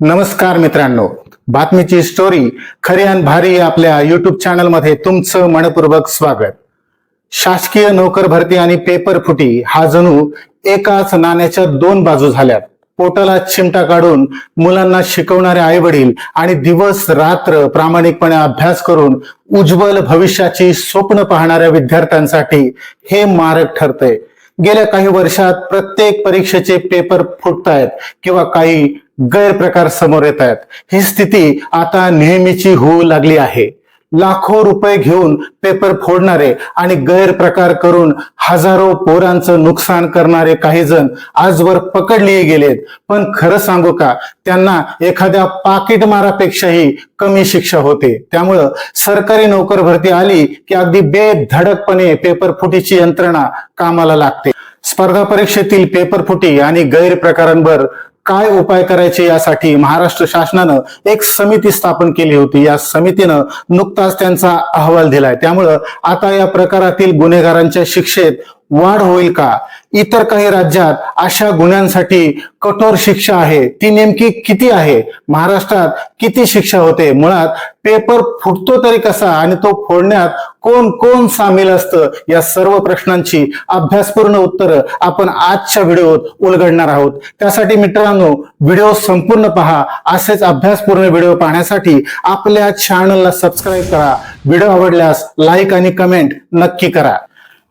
नमस्कार मित्रांनो. बातमीची स्टोरी खरी आणि भारी आपल्या युट्यूब चॅनलमध्ये तुमचं मनपूर्वक स्वागत. शासकीय नोकर भरती आणि पेपर फुटी हा जणू एकाच नाण्याच्या दोन बाजू झाल्यात. पोटाला चिमटा काढून मुलांना शिकवणारे आई वडील आणि दिवस रात्र प्रामाणिकपणे अभ्यास करून उज्ज्वल भविष्याची स्वप्न पाहणाऱ्या विद्यार्थ्यांसाठी हे मारक ठरतंय. गेल्या काही वर्षात प्रत्येक परीक्षेचे पेपर फुटतायत किंवा काही गैरप्रकार समोर येत आहेत. ही स्थिती आता नेहमीची होऊ लागली आहे. लाखो रुपये घेऊन पेपर फोडणारे आणि गैरप्रकार करून हजारो पोरांचं नुकसान करणारे काही जण आजवर पकडले गेलेत. पण खरं सांगू का त्यांना एखाद्या पाकिट मारापेक्षाही कमी शिक्षा होते. त्यामुळं सरकारी नोकर भरती आली की अगदी बेधडकपणे पेपर फुटीची यंत्रणा कामाला लागते. स्पर्धा परीक्षेतील पेपर फुटी आणि गैरप्रकारांवर काय उपाय करायचे यासाठी महाराष्ट्र शासनानं एक समिती स्थापन केली होती. या समितीनं नुकताच त्यांचा अहवाल दिलाय. त्यामुळं आता या प्रकारातील गुन्हेगारांच्या शिक्षेत वाढ होईल का? इतर काही राज्यात अशा गुन्ह्यांसाठी कठोर शिक्षा आहे. ती नेमकी किती आहे? महाराष्ट्रात किती शिक्षा होते? मुळात पेपर फुटतो तरी कसा आणि तो फोडण्यात कोण कोण सामील असतं? या सर्व प्रश्नांची अभ्यासपूर्ण उत्तरं आपण आजच्या व्हिडिओत उलगडणार आहोत. त्यासाठी मित्रांनो व्हिडिओ संपूर्ण पहा. असेच अभ्यासपूर्ण व्हिडिओ पाहण्यासाठी आपल्या चॅनलला सबस्क्राईब करा. व्हिडिओ आवडल्यास लाईक आणि कमेंट नक्की करा.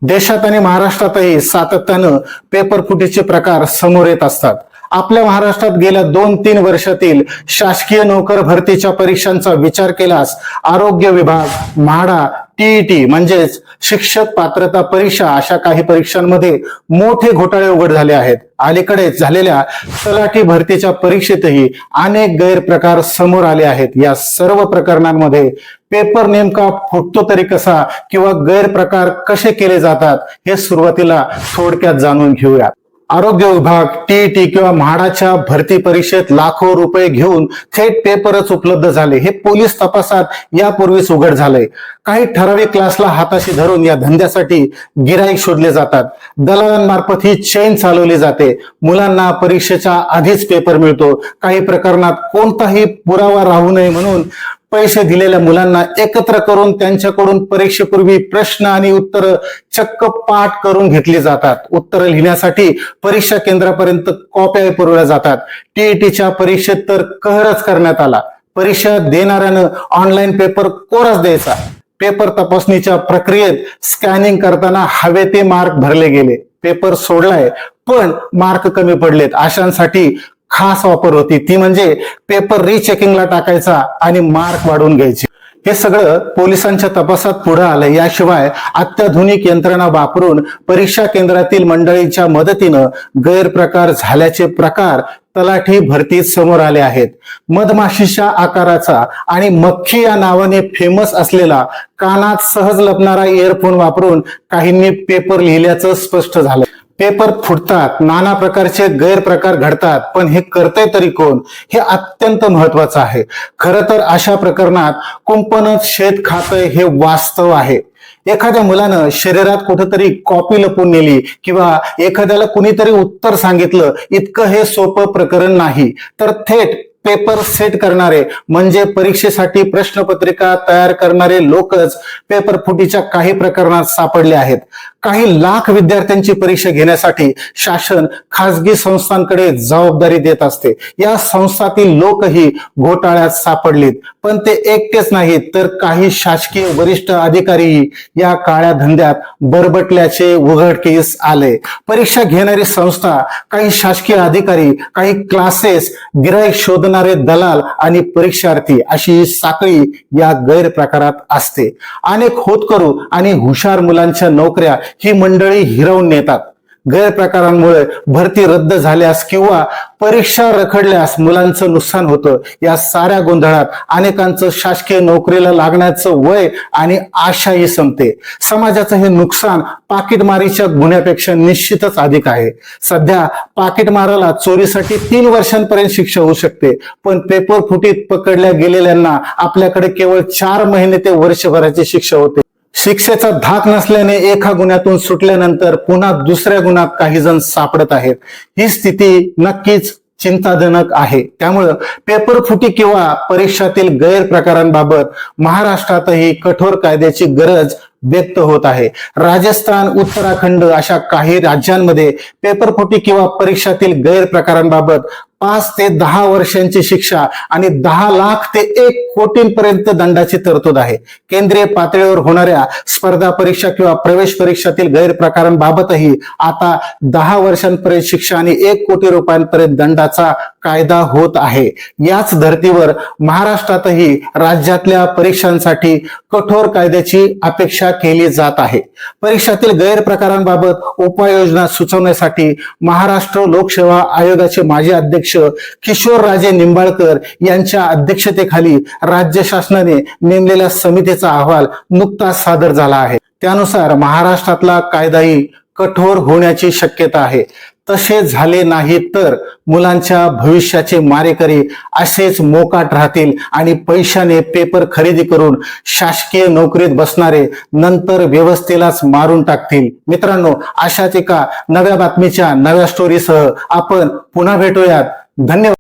देशात आणि महाराष्ट्रातही सातत्यानं पेपर फुटीचे प्रकार समोर येत असतात. आपल्या महाराष्ट्रात गेल्या दोन तीन वर्षातील शासकीय नोकर भरतीच्या परीक्षांचा विचार केल्यास आरोग्य विभाग म्हाडा टीईटी म्हणजेच शिक्षक पात्रता परीक्षा अशा काही परीक्षांमध्ये मोठे घोटाळे उघड झाले आहेत. अलीकडेच झालेल्या तलाठी भरतीच्या परीक्षेतही अनेक गैरप्रकार समोर आले आहेत. या सर्व प्रकरणांमध्ये पेपर नेमका फुटतो तरी कसा किंवा गैरप्रकार कसे केले जातात हे सुरुवातीला थोडक्यात जाणून घेऊयात. आरोग्य विभाग टीईटी किंवा म्हाडाच्या भरती परीक्षेत लाखो रुपये घेऊन थेट पेपरच उपलब्ध झाले. हे पोलीस तपासात यापूर्वीच उघड झालंय. काही ठराविक क्लासला हाताशी धरून या धंद्यासाठी गिराईक शोधले जातात. दलालांमार्फत ही चेन चालवली जाते. मुलांना परीक्षेच्या आधीच पेपर मिळतो. काही प्रकरणात कोणताही पुरावा राहू नये म्हणून पैसे दिलेल्या मुलांना एकत्र करून त्यांच्याकडून परीक्षेपूर्वी प्रश्न आणि उत्तर चक्क पाठ करून घेतली जातात. उत्तर लिहिण्यासाठी परीक्षा केंद्रापर्यंत कॉप्या पुरवल्या जातात. टीईटीच्या परीक्षेत तर कहरच करण्यात आला. परीक्षा देणाऱ्यानं ऑनलाईन पेपर कोरच द्यायचा. पेपर तपासणीच्या प्रक्रियेत स्कॅनिंग करताना हवे ते मार्क भरले गेले. पेपर सोडलाय पण मार्क कमी पडलेत. अशांसाठी खास वापर होती. ती म्हणजे पेपर रिचेकिंगला टाकायचा आणि मार्क वाढवून घ्यायचे. हे सगळं पोलिसांच्या तपासात पुढे आलं याशिवाय अत्याधुनिक यंत्रणा वापरून परीक्षा केंद्रातील मंडळींच्या मदतीनं गैरप्रकार झाल्याचे प्रकार तलाठी भरतीत समोर आले आहेत. मधमाशीच्या आकाराचा आणि मक्खी या नावाने फेमस असलेला कानात सहज लपणारा इयरफोन वापरून काहींनी पेपर लिहिल्याचं स्पष्ट झालं पेपर फुटतात नाना प्रकारचे गैरप्रकार घडतात पण हे करतय तरी कोण? हे अत्यंत महत्वाचं आहे. खरं तर अशा प्रकरणात कुंपणच शेत खातंय हे वास्तव आहे. एखाद्या मुलानं शरीरात कुठेतरी कॉपी लपून नेली किंवा एखाद्याला कुणीतरी उत्तर सांगितलं इतकं हे सोपं प्रकरण नाही. तर थेट पेपर सेट करणारे म्हणजे परीक्षेसाठी प्रश्नपत्रिका तयार करणारे लोकच पेपर फुटीच्या काही प्रकरणात सापडले आहेत. काही लाख विद्यार्थ्यांची परीक्षा घेण्यासाठी शासन खासगी संस्थांकडे जबाबदारी देत असते. या संस्थातील लोकही घोटाळ्यात सापडलीत. पण ते एकटेच नाहीत तर काही शासकीय वरिष्ठ अधिकारीही या काळ्या धंद्यात बरबटल्याचे उघडकीस आले. परीक्षा घेणारी संस्था काही शासकीय अधिकारी काही क्लासेस गिराईक शोधणारे दलाल आणि परीक्षार्थी अशी साखळी या गैरप्रकारात असते. अनेक होतकरू आणि हुशार मुलांच्या नोकऱ्या ही मंडळी हिरवून नेतात. गैरप्रकारांमुळे भरती रद्द झाल्यास किंवा परीक्षा रखडल्यास मुलांचं नुकसान होतं या साऱ्या गोंधळात अनेकांचं शासकीय नोकरीला लागण्याचं वय आणि आशाही संपते. समाजाचं हे नुकसान पाकिटमारीच्या गुन्ह्यापेक्षा निश्चितच अधिक आहे. सध्या पाकिटमाराला चोरीसाठी तीन वर्षांपर्यंत शिक्षा होऊ शकते पण पेपर फुटीत पकडल्या गेलेल्यांना आपल्याकडे केवळ चार महिने ते वर्षभराची शिक्षा होते. शिक्षेचा धाक नसल्याने एका गुन्ह्यातून सुटल्यानंतर पुन्हा दुसऱ्या गुन्ह्यात काही जण सापडत आहेत. ही स्थिती नक्कीच चिंताजनक आहे. त्यामुळं पेपर फुटी किंवा परीक्षातील गैरप्रकारांबाबत महाराष्ट्रातही कठोर कायद्याची गरज व्यक्त होत आहे. राजस्थान उत्तराखंड अशा काही राज्यांमध्ये पेपर फुटी किंवा परीक्षातील गैरप्रकारांबाबत पाच ते दहा वर्षांची शिक्षा आणि दहा लाख ते एक कोटींपर्यंत दंडाची तरतूद आहे. केंद्रीय पातळीवर होणाऱ्या स्पर्धा परीक्षा किंवा प्रवेश परीक्षातील गैरप्रकारांबाबतही आता दहा वर्षांपर्यंत शिक्षा आणि एक कोटी रुपयांपर्यंत दंडाचा कायदा होत आहे. याच धर्तीवर महाराष्ट्रातही राज्यातल्या परीक्षांसाठी कठोर कायद्याची अपेक्षा केली जात आहे. परीक्षातील गैरप्रकारांबाबत उपाययोजना सुचवण्यासाठी महाराष्ट्र लोकसेवा आयोगाचे माजी अध्यक्ष किशोर राजे निंबाळकर यांच्या अध्यक्षतेखाली राज्य शासनाने नेमलेल्या समितीचा अहवाल नुकताच सादर झाला आहे. त्यानुसार महाराष्ट्रातला कायदाही कठोर होण्याची शक्यता आहे. तसे झाले नाही तर मुलांच्या भविष्याचे मारेकरी असेच मोकाट राहतील आणि पैशाने पेपर खरेदी करून शासकीय नोकरीत बसणारे नंतर व्यवस्थेलाच मारून टाकतील. मित्रांनो अशाच एका नव्या बातमीच्या नव्या स्टोरीसह आपण पुन्हा भेटूयात. धन्यवाद.